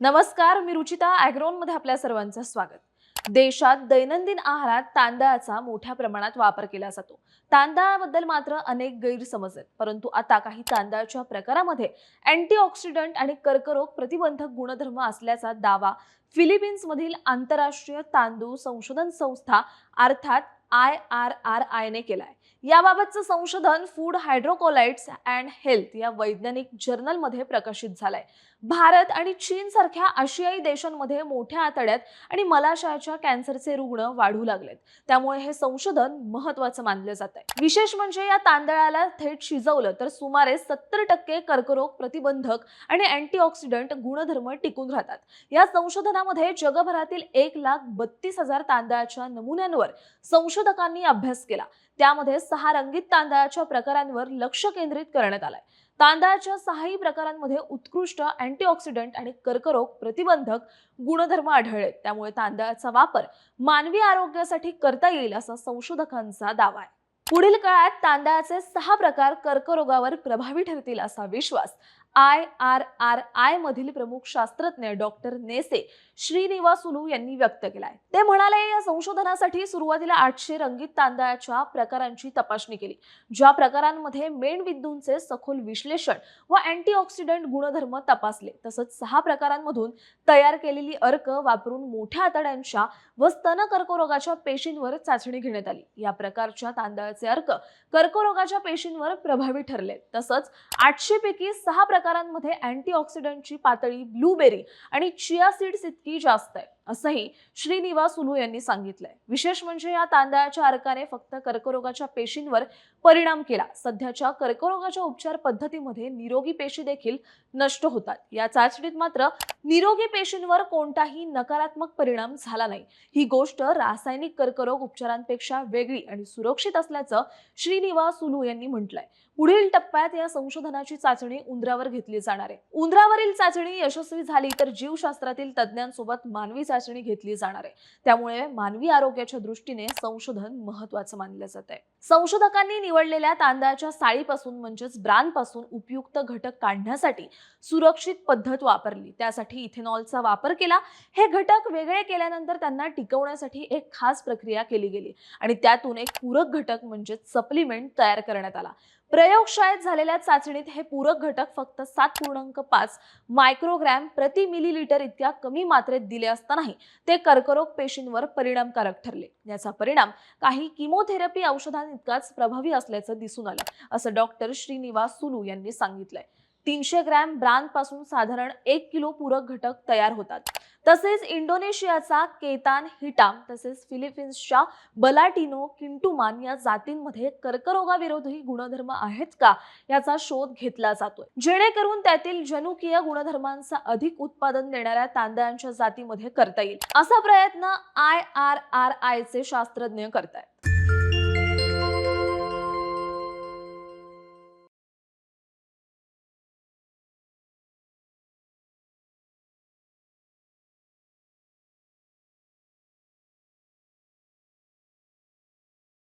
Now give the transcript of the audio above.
नमस्कार मी रुचिता मध्ये आपल्या सर्वांचं स्वागत. देशात दैनंदिन आहारात तांदळाचा मोठ्या प्रमाणात वापर केला जातो. तांदळाबद्दल मात्र अनेक गैरसमज आहेत परंतु आता काही तांदळाच्या प्रकारामध्ये अँटीऑक्सिडंट आणि कर्करोग प्रतिबंधक गुणधर्म असल्याचा दावा फिलिपिन्समधील आंतरराष्ट्रीय तांदूळ संशोधन संस्था अर्थात आय आर आर आयने केलाय. याबाबतचं संशोधन फूड हायड्रोकोलाइट्स अँड हेल्थ या वैज्ञानिक जर्नलमध्ये प्रकाशित झालंय. भारत आणि चीन सारख्या आशियाई देशांमध्ये मोठ्या आतड्यात आणि मलाशयाच्या कॅन्सरचे रुग्ण वाढू लागलेत. त्यामुळे हे संशोधन महत्वाचं मानलं जात आहे विशेष म्हणजे या तांदळाला थेट शिजवलं तर सुमारे सत्तर टक्के कर्करोग प्रतिबंधक आणि अँटीऑक्सिडंट गुणधर्म टिकून राहतात. या संशोधनामध्ये जगभरातील एक लाख बत्तीस हजार तांदळाच्या नमुन्यांवर संशोधकांनी अभ्यास केला. त्यामध्ये सहा रंगीत तांदळाच्या प्रकारांवर लक्ष केंद्रित करण्यात आलंय. तांदळाच्या सहाही प्रकारांमध्ये उत्कृष्ट अँटीऑक्सिडंट आणि कर्करोग प्रतिबंधक गुणधर्म आढळले त्यामुळे तांदळाचा वापर मानवी आरोग्यासाठी करता येईल असा संशोधकांचा दावा आहे. पुढील काळात तांदळाचे सहा प्रकार कर्करोगावर प्रभावी ठरतील असा विश्वास आय आर आर आय मधील प्रमुख शास्त्रज्ञ डॉक्टर नेसे श्रीनिवासुलू यांनी व्यक्त केलाय. ते म्हणाले या संशोधनासाठी सुरुवातीला आठशे रंगीत तांदळाच्या प्रकारांची तपासणी केली ज्या प्रकारांमध्ये मेणबिंदूंचे सखोल विश्लेषण व अँटीऑक्सिडंट गुणधर्म तपासले. तसंच सहा प्रकारांमधून तयार केलेली अर्क वापरून मोठ्या आतड्यांच्या व स्तन कर्करोगाच्या पेशींवर चाचणी घेण्यात आली. या प्रकारच्या तांदळाचे अर्क कर्करोगाच्या पेशींवर प्रभावी ठरले. तसंच आठशे पैकी सहा प्रकार प्रकारांमध्ये अँटीऑक्सिडंटची पातळी ब्लूबेरी आणि चिया सीड्स इतकी जास्त आहे. असंही श्रीनिवास उलू यांनी सांगितलंय. विशेष म्हणजे या तांदळाच्या अर्काने फक्त कर्करोगाच्या पेशींवर परिणाम केला. सध्याच्या कर्करोगाच्या उपचार पद्धतीमध्ये निरोगी पेशी देखील नष्ट होतात. या चाचणीत मात्र निरोगी पेशींवर कोणताही नकारात्मक परिणाम झाला नाही. ही गोष्ट रासायनिक कर्करोग उपचारांपेक्षा वेगळी आणि सुरक्षित असल्याचं श्रीनिवास उलू यांनी म्हटलंय. पुढील टप्प्यात या संशोधनाची चाचणी उंदरावर घेतली जाणार आहे. उंदरावरील चाचणी यशस्वी झाली तर जीवशास्त्रातील तज्ज्ञांसोबत मानवी चाचणी घेतली जाणार आहे. त्यामुळे मानवी आरोग्याच्या दृष्टीने संशोधन महत्वाचं मानलं जात आहे संशोधकांनी निवडलेल्या तांदळाच्या साळीपासून म्हणजेच ब्रांडपासून उपयुक्त घटक काढण्यासाठी सुरक्षित पद्धत वापरली. त्यासाठी इथेनॉलचा वापर केला. हे घटक वेगळे केल्यानंतर त्यांना टिकवण्यासाठी एक खास प्रक्रिया केली गेली आणि त्यातून एक पूरक घटक म्हणजेच सप्लिमेंट तयार करण्यात आला. प्रयोगशाळेत झालेल्या चाचणीत हे पूरक घटक फक्त सात पूर्णांक पाच मायक्रोग्रॅम प्रति मिलीलिटर इतक्या कमी मात्रेत दिले असतानाही ते कर्करोग पेशींवर परिणामकारक ठरले. याचा परिणाम काही किमोथेरपी औषधांइतकाच प्रभावी असल्याचं दिसून आलं असं डॉक्टर श्रीनिवास सुलू यांनी सांगितलंय. तीनशे ग्रॅम ब्रांडपासून साधारण एक किलो पूरक घटक तयार होतात. तसेच इंडोनेशियाचा केतान हिटाम तसेच फिलिपिन्सच्या बलाटिनो किंटुमान या जातींमध्ये कर्करोगाविरोधी गुणधर्म आहेत का याचा शोध घेतला जातोय. जेणेकरून त्यातील जनुकीय गुणधर्मांचा अधिक उत्पादन देणाऱ्या तांदळांच्या जातीमध्ये करता येईल असा प्रयत्न आय आर आर आय चे शास्त्रज्ञ करतायत.